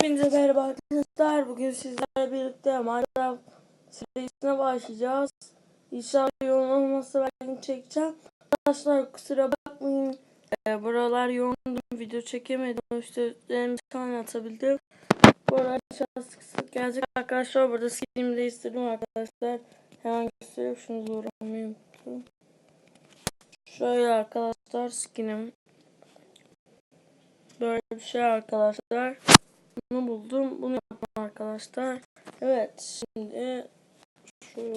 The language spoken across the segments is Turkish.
Hepinize merhaba arkadaşlar. Bugün sizlerle birlikte Minecraft serisine başlayacağız. İnşallah yoğun olmazsa ben çekeceğim. Arkadaşlar kusura bakmayın. Ee, buralar yoğundum. Video çekemedim. İşte üzerimizi kaynatabildim. Bu arada aşağı sık sık gelecek arkadaşlar. Burada skinimi değiştirdim arkadaşlar. Hemen göstereyim. Şunu zorlamayı unuttum. Şöyle arkadaşlar skinim. Böyle bir şey arkadaşlar. Bunu buldum. Bunu yaptım arkadaşlar. Evet şimdi şu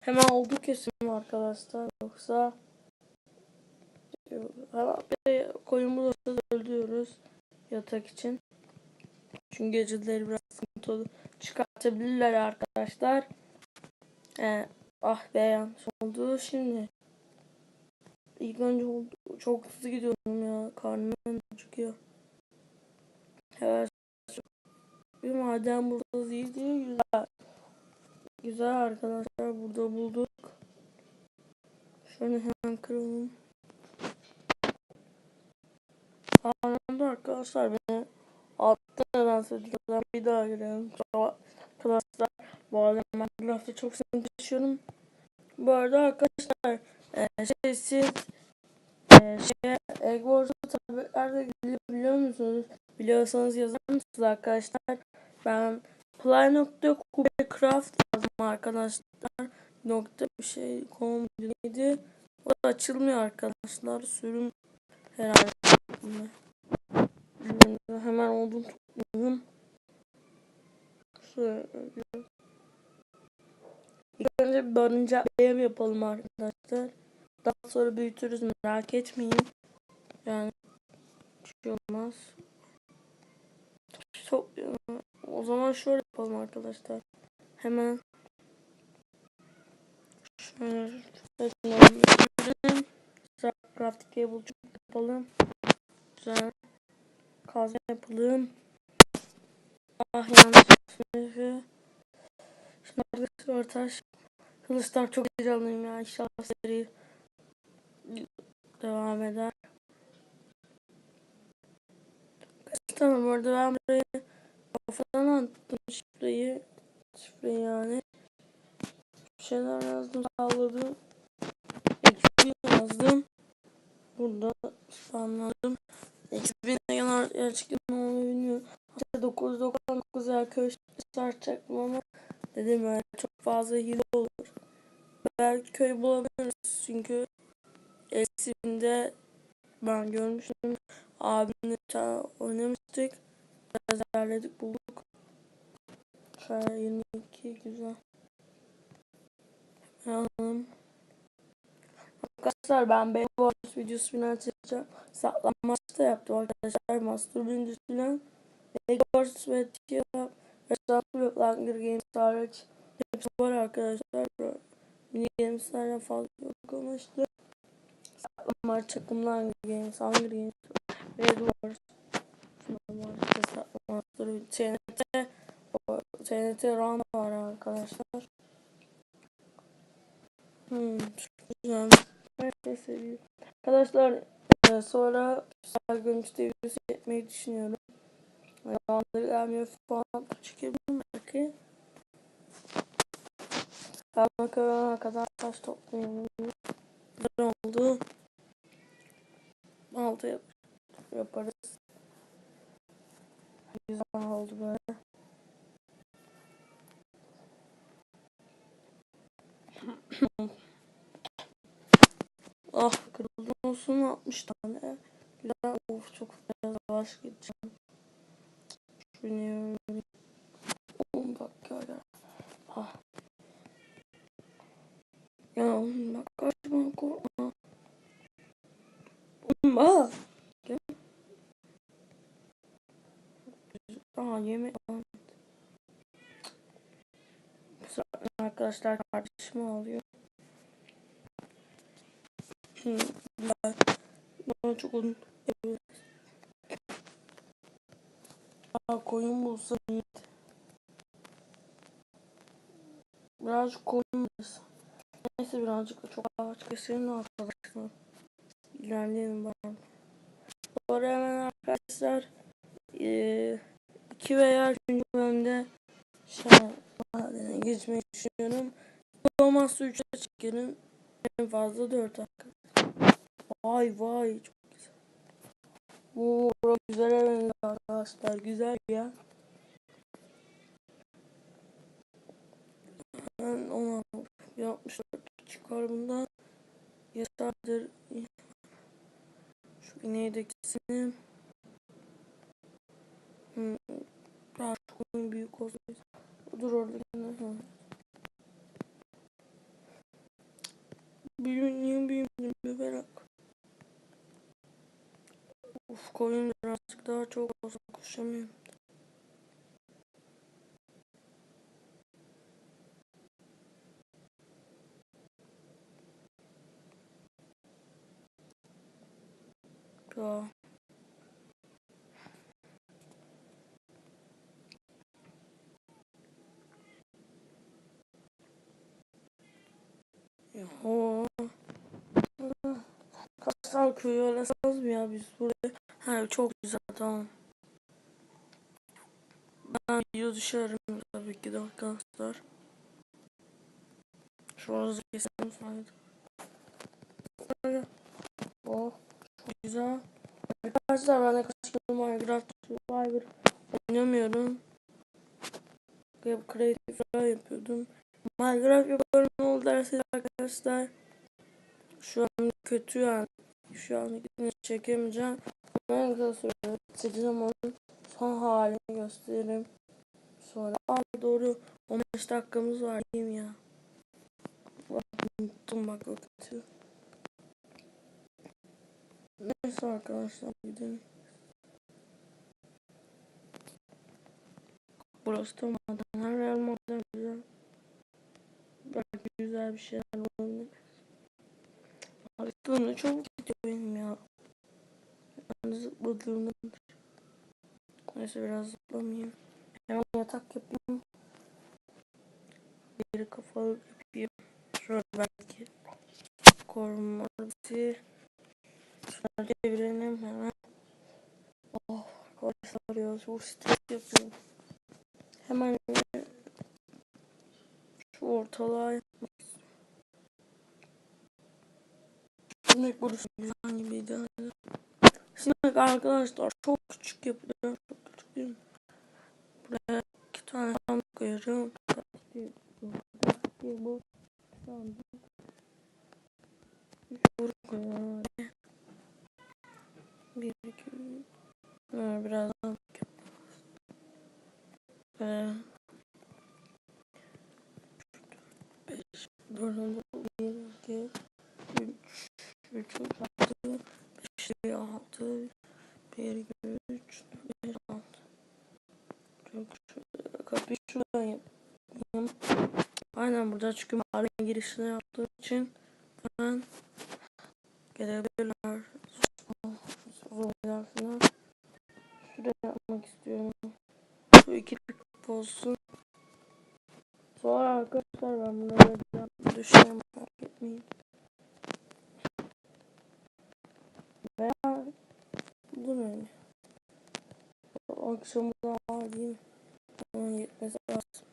hemen oldu kesim arkadaşlar. Yoksa hemen koyun bulursa öldürüyoruz yatak için. Çünkü geceleri biraz sıkıntılı çıkartabilirler arkadaşlar. Ee, ah be yanlış oldu. Şimdi ilk önce oldu. Çok hızlı gidiyorum ya. Karnım çıkıyor. Evet. Bir maden burada değildi. Güzel. Güzel arkadaşlar. Burada bulduk. Şöyle hemen kıralım. Anladım arkadaşlar beni altta nedense diyorlar. Bir daha girelim. Arkadaşlar bu arada Minecraft'ta çok sıkıntı yaşıyorum. Bu arada arkadaşlar e, şey siz e, şey Eggwars'a tabletlerde biliyor musunuz? Biliyorsanız yazar mısınız arkadaşlar? Ben play.kubecraft yazdım arkadaşlar. Nokta bir şey com neydi? O da açılmıyor arkadaşlar. Sürüm herhalde. Hemen odun. Şöyle. İlk önce bir ev yapalım arkadaşlar. Daha sonra büyütürüz merak etmeyin. Yani bir şey olmaz. O zaman şöyle yapalım arkadaşlar. Hemen şöyle Craft cable yapalım. Güzel. Kazma yapalım. Ah yanlış. Şimdi arkadaşlar taş. Kılıçlar çok heyecanlıyım ya. İnşallah seri devam eder. Tamam orada ben burayı kafadan attım şifreyi. Şifreyi yani. Bir şeyler yazdım sağladım. Eksi yazdım. Burada spamladım. Eksi bin yanar gerçekten ne olduğunu bilmiyorum. Hatta 999 arkadaşlar çektim ama dedim öyle çok fazla hile olur. Belki köy bulabiliriz çünkü eksimde ben görmüştüm. Abimle oynamıştık. Biraz ilerledik bulduk. Şöyle 22 güzel. Alalım. Arkadaşlar ben Baywatch videosu falan çekeceğim. Saklanmaç da yaptım arkadaşlar. Master Bindus falan. Baywatch ve ve Sunflower Langer Games hariç hepsi var arkadaşlar. Mini gameslerden fazla yok ama işte saklanmaç takımlar Games, Hunger Games, Red Wars. TNT TNT Run var arkadaşlar. Hmm, güzel. Herkes seviyor. Arkadaşlar e, sonra güzel görüntü videosu etmeyi düşünüyorum. Zamanları gelmiyor falan çekebilirim belki. Ben bakalım kadar taş toplayayım. Güzel oldu. Altı yap yaparız. Güzel oldu böyle. ah kırıldı olsun 60 tane. Güzel of çok fazla yavaş gideceğim. Şunu 10 dakika ya. Ah. Ya bak kaçma korkma. Bak. Aa yemek arkadaşlar kardeşim alıyor. Hmm, bana çok uzun. Evet. Aa koyun bulsam iyi. Birazcık koyun bulsam. Neyse birazcık da çok ağaç keselim arkadaşlar. İlerleyelim bakalım. Sonra hemen arkadaşlar ee, 2 veya 3. bölümde şey haline geçmeyi düşünüyorum. Olmazsa 3'e çekerim. En fazla 4 arkadaşlar. Vay vay çok güzel. Oo, güzel benziyor arkadaşlar. Güzel ya. Ben ona yapmışlar. Çıkar bundan. Yeterdir. Şu ineği de keselim. Hmm. Ya şu koyun büyük olsun. Dur orada. Ha. Büyüğün niye büyümedim merak. Uf koyun birazcık daha çok olsa koşamıyorum. Ya. Yahu. Kasal köyü saz mı ya biz buraya? Ha çok güzel tamam. Ben video düşerim tabii ki de arkadaşlar. Şurası keselim saydı. Oh çok güzel. Arkadaşlar ben de kaç Minecraft Survivor oynamıyorum. Falan yapıyordum. Minecraft yapıyorum ne oldu derseniz arkadaşlar. Şu an kötü yani. Şu an çekemeyeceğim. Kısa sürede çekeceğim onun son halini gösteririm. Sonra Aa, doğru 15 dakikamız var mi ya? Bak, unuttum bak o kötü. Neyse arkadaşlar gidelim. Burası da real maden güzel. Belki güzel bir şeyler olabilir. Aklımda çok gidiyor benim ya. Ben zıpladığımda. Neyse biraz zıplamayayım. Hemen yatak yapayım. Bir kafalık yapayım. Şöyle belki. Koruma bizi. Şöyle çevirelim hemen. Oh arkadaşlar ya çok stres yapıyorum. Hemen ortalığa yapmak. Sinek burası güzel gibiydi. Sinek arkadaşlar çok küçük yapacağım. Çok küçük değil mi? Buraya iki tane sandık koyacağım. Bir bu sandık. Bir. Bir iki biraz daha ve bir iki üç üç altı beş altı bir iki üç beş altı çok kapıyı şuradan aynen burada çünkü mahallenin girişine yaptığım için ben gelebilirler Zorlar falan. Şuraya yapmak istiyorum. Şu iki olsun. Sonra arkadaşlar ben bunları düşeceğim fark etmeyin. Veya dur öyle. Akşamı daha var değil? Onun yetmesi lazım.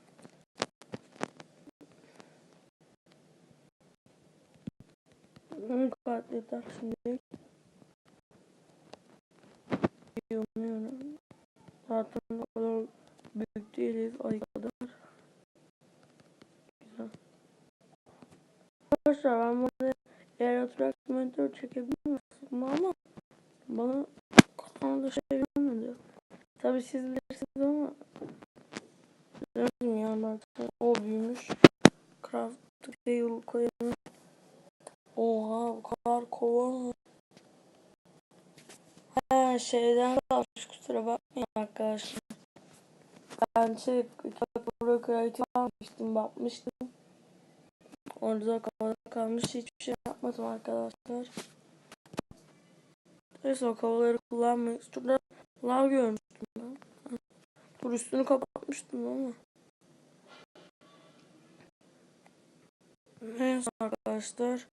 Üç saat yeter şimdi. Yorumluyorum. Zaten o kadar büyük değiliz ay kadar. Güzel. Arkadaşlar ben burada eğer oturak monitör çekebilirim ama bana kanalda şey gelmedi. Tabi siz bilirsiniz ama Demedim ya baksana o büyümüş. Craft değil koyalım. Oha bu kadar kova mı? He şeyden kalmış kusura bakmayın arkadaşlar. Ben şey Pro Creative almıştım bakmıştım. Orada kavada kalmış hiçbir şey yapmadım arkadaşlar. Neyse o kavaları kullanmayın. Şurada lav görmüştüm ben. Dur üstünü kapatmıştım ama. Neyse arkadaşlar.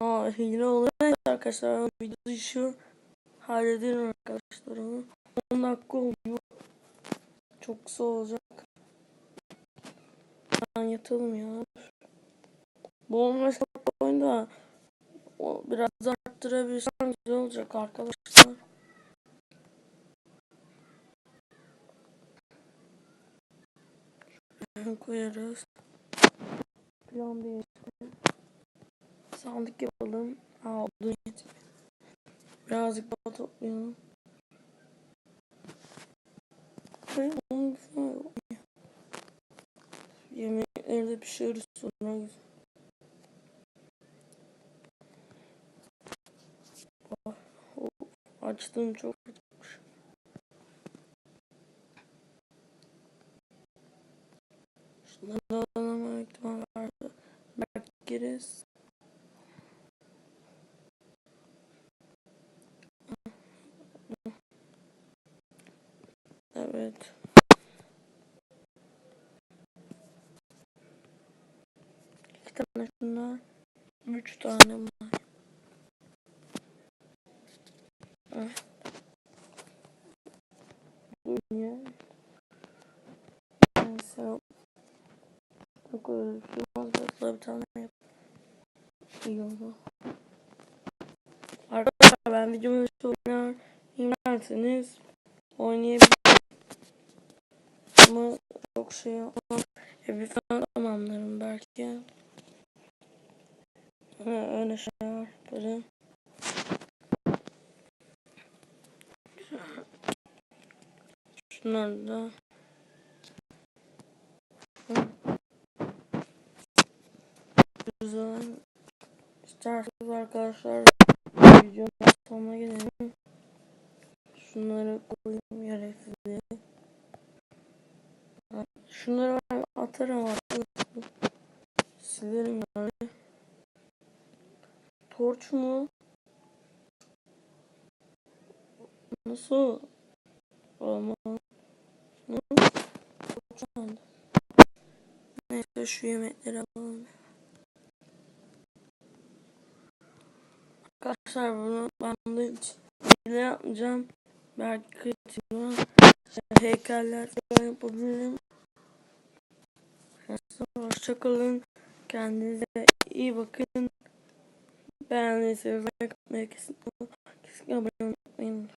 Aa hile oluyor. Neyse arkadaşlar video dışı hallederim arkadaşlar onu. 10 dakika oldu. çok kısa olacak. Ben yatalım ya. Bu 15 dakika oyunda o biraz arttırabilirsem güzel olacak arkadaşlar. Koyarız. Plan değişti. Sandık yapalım. Aa oldu. Birazcık daha toplayalım. Yemekleri de pişiririz sonra. Oh, oh, Açtığım çok acıkmış. Şunları da alama ihtimal vardı. Belki gireriz. Evet. İki tane şunlar. Üç tane bunlar. Evet. Dünya. Neyse. Yok öyle bir şey olmaz. Hatta bir tane yap. İyi oldu. Arkadaşlar ben videomu nasıl oynar inerseniz oynayabilirim. Ama çok şey yapmam. E bir falan tamamlarım belki. Ha, öyle şeyler yaparım. Şunları da. Hı. Güzel. İsterseniz arkadaşlar videonun sonuna gelelim. Şunları koyayım yere size. Şunları ben atarım arkadaşlar. Silerim yani. Torç mu? Nasıl? Olmaz. Ne? Neyse şu yemekleri alalım. Arkadaşlar bunu ben de yapmayacağım. Belki heykeller falan yapabilirim. Hoşçakalın. Kendinize iyi bakın. Beğendiyseniz like atmayı kesinlikle, kesinlikle abone olmayı unutmayın.